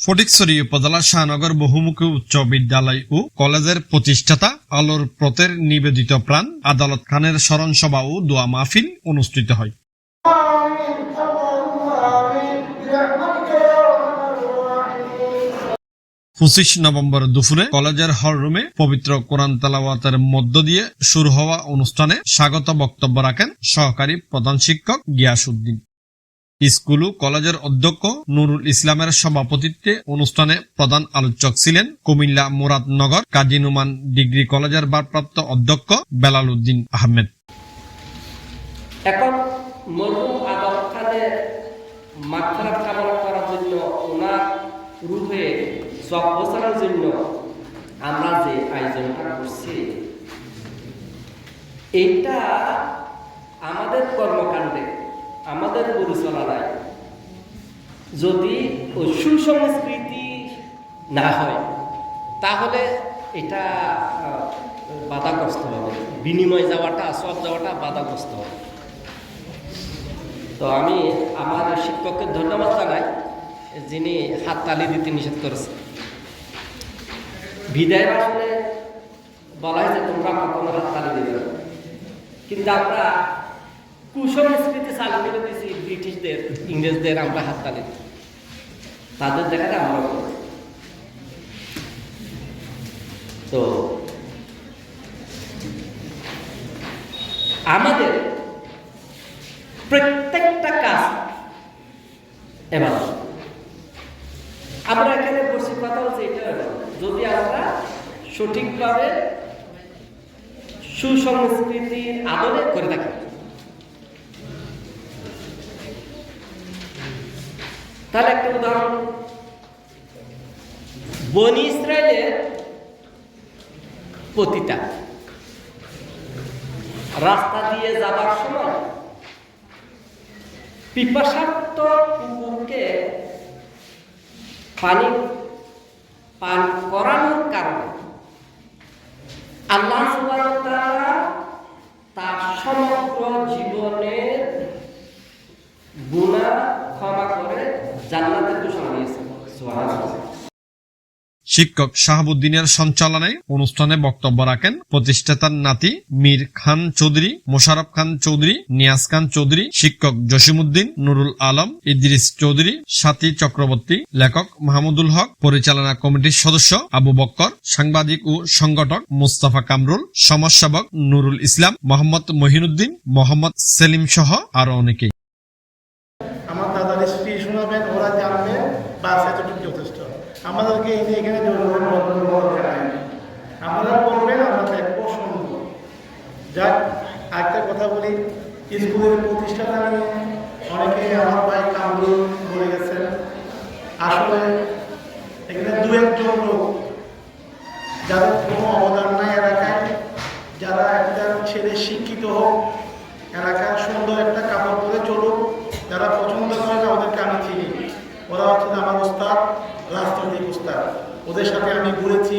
ফটিকছড়ি উপজেলা শাহনগর বহুমুখী উচ্চ বিদ্যালয় ও কলেজের প্রতিষ্ঠাতা আলোর প্রতের নিবেদিত প্রাণ আদালত খানের স্মরণ সভা ও দোয়া মাহফিল অনুষ্ঠিত হয়। পঁচিশ নভেম্বর দুপুরে কলেজের হল রুমে পবিত্র কোরআন তালাওয়াতের মধ্য দিয়ে শুরু হওয়া অনুষ্ঠানে স্বাগত বক্তব্য রাখেন সহকারী প্রধান শিক্ষক গিয়াস উদ্দিন স্কুল ও কলেজের অধ্যক্ষ নুরুল ইসলামের সভাপতিত্বে অনুষ্ঠানে প্রধান আলোচক ছিলেন কুমিল্লা মুরাদনগর কাজী নুমান ডিগ্রি কলেজের ভারপ্রাপ্ত অধ্যক্ষ বেলাল উদ্দিন আহমেদ মাগফিরাত কামনা করার জন্য ওনার রূপে সব বছরের জন্য আমরা যে আয়োজনটা করছি, এটা আমাদের কর্মকাণ্ডে, আমাদের পরিচালনায় যদি সুসংস্কৃতি না হয়, তাহলে এটা বাধাগ্রস্ত হবে। বিনিময় যাওয়াটা, সব যাওয়াটা বাধাগ্রস্ত হবে। তো আমি আমার শিক্ষককে ধন্যবাদ জানাই। যিনি হাততালি দিতে নিষেধ করেছেন বিদায় ভাষণে বলা হয়েছে তোমরা কখনো হাততালি দিবে কিন্তু আমরা কুসংস্কৃতি চালু করে দিয়েছি ব্রিটিশদের, ইংরেজদের আমরা হাততালি তাদের দেখাটা আমরা। তো আমাদের প্রত্যেকটা কাজ এবার আমরা এখানে বসে কথা হচ্ছে এটা যদি আমরা সঠিকভাবে সুসংস্কৃতির আদরে করে থাকি। তাহলে একটা উদাহরণ। বনি ইসরায়েলের পতিতা। রাস্তা দিয়ে যাবার সময় পিপাসার্থ কুকুরকে পানি পান করানোর কারণে। আল্লাহ তার সমগ্র জীবনের গুণা ক্ষমা করে জান্নাতের ঘোষণা সুবহানাল্লাহ শিক্ষক শাহাবুদ্দিনের সঞ্চালনায় অনুষ্ঠানে বক্তব্য রাখেন প্রতিষ্ঠাতার নাতি মীর খান চৌধুরী, মোশারফ খান চৌধুরী, নিয়াজ খান চৌধুরী, শিক্ষক জসিমুদ্দিন নুরুল আলম, ইদ্রিস চৌধুরী, সাথী চক্রবর্তী, লেখক মাহমুদুল হক, পরিচালনা কমিটির সদস্য আবু বক্কর, সাংবাদিক ও সংগঠক মুস্তাফা কামরুল, সমাজসেবক নুরুল ইসলাম, মোহাম্মদ মহিনুদ্দিন, মোহাম্মদ সেলিম সহ আরও অনেকেই আমার দাদার স্ত্রী শোনাবেন ওরা জানবে বাস এতটুকু যথেষ্ট আমাদেরকে এনে এখানে জোরভাবে বন্ধ করতে হয় আপনারা করবেন আমরা দেখব শুনব যাক একটা কথা বলি স্কুলের প্রতিষ্ঠাতা অনেকে আমার ভাই কামরুল বলে গেছেন। আসলে এখানে দু একজন লোক, যাদের কোনো অবদান নাই এলাকায়, যারা একটা ছেলে শিক্ষিত হোক এলাকার সুন্দর একটা কাপড় পরে চলুক, যারা পছন্দ করে না ওদেরকে আমি চিনি। ওরা হচ্ছে আমার ওস্তাদ রাজনৈতিক ওস্তাদ। ওদের সাথে আমি ঘুরেছি,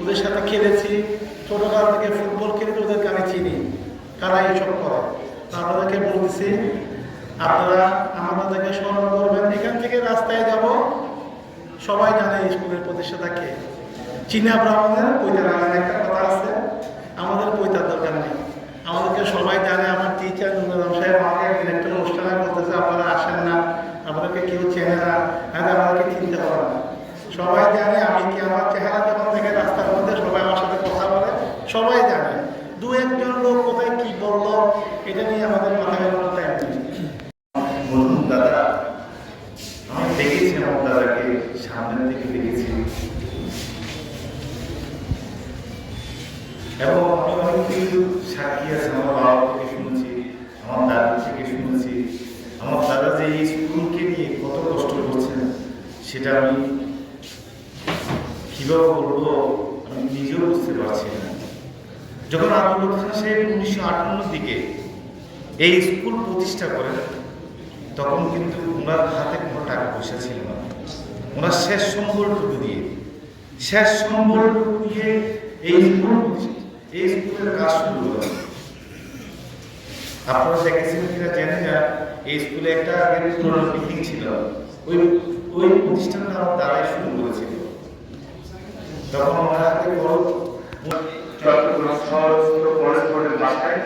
ওদের সাথে খেলেছি। ছোটোকাল থেকে ফুটবল খেলেছি, ওদেরকে আমি চিনি। কারা এইসব করে। আপনাদেরকে বলতেছি আপনারা আমাদেরকে স্মরণ করবেন, এখান থেকে রাস্তায় যাব। সবাই জানে স্কুলের প্রতিষ্ঠাতাকে চীনা ব্রাহ্মণের পৈতা লাগানোর একটা কথা আছে, আমাদের পৈতার দরকার নেই। আমাদেরকে সবাই জানে, আমার টিচার নুরুল সাহেব আমাকে ডিরেক্টর অনুষ্ঠানে বলতেছে, আপনারা আসেন না, আমাদেরকে কেউ চেনে না হ্যাঁ আমাদেরকে চিনতে পারে সবাই জানে আমি কি আমার চেহারা যখন থেকে রাস্তার মধ্যে সবাই আমার সাথে কথা বলে সবাই জানে দু একজন লোক কোথায় কি বলল এটা নিয়ে আমাদের মাথায় কোনো টাইম নেই বলুন দাদা আমি দেখেছি আমার দাদাকে সামনের দিকে দেখেছি অনেক সাক্ষী আছে, আমার বাবা থেকে শুনেছি আমার দাদা থেকে শুনেছি আমার দাদা যে এই স্কুলকে নিয়ে কত কষ্ট করছেন সেটা আমি কীভাবে বলব, আমি নিজেও বুঝতে পারছি না। যখন আব্দুল খান সাহেব উনিশশো আটান্নর দিকে এই স্কুল প্রতিষ্ঠা করেন, তখন কিন্তু ওনার হাতে কোনো টাকা পয়সা ছিল না। ওনার শেষ সম্বলটুকু দিয়ে, শেষ সম্বলটুকু দিয়ে এই স্কুল প্রতিষ্ঠা- এই স্কুলের কাজ শুরু করেন আপনারা দেখেছিলেন কিনা জানি না, এই স্কুলে একটা আগের পুরনো বিল্ডিং ছিল। ওই ওই প্রতিষ্ঠানটা আমার দ্বারাই শুরু করেছিল তখন আমার হাতে বড় চট্টগ্রাম শহর বাসায়।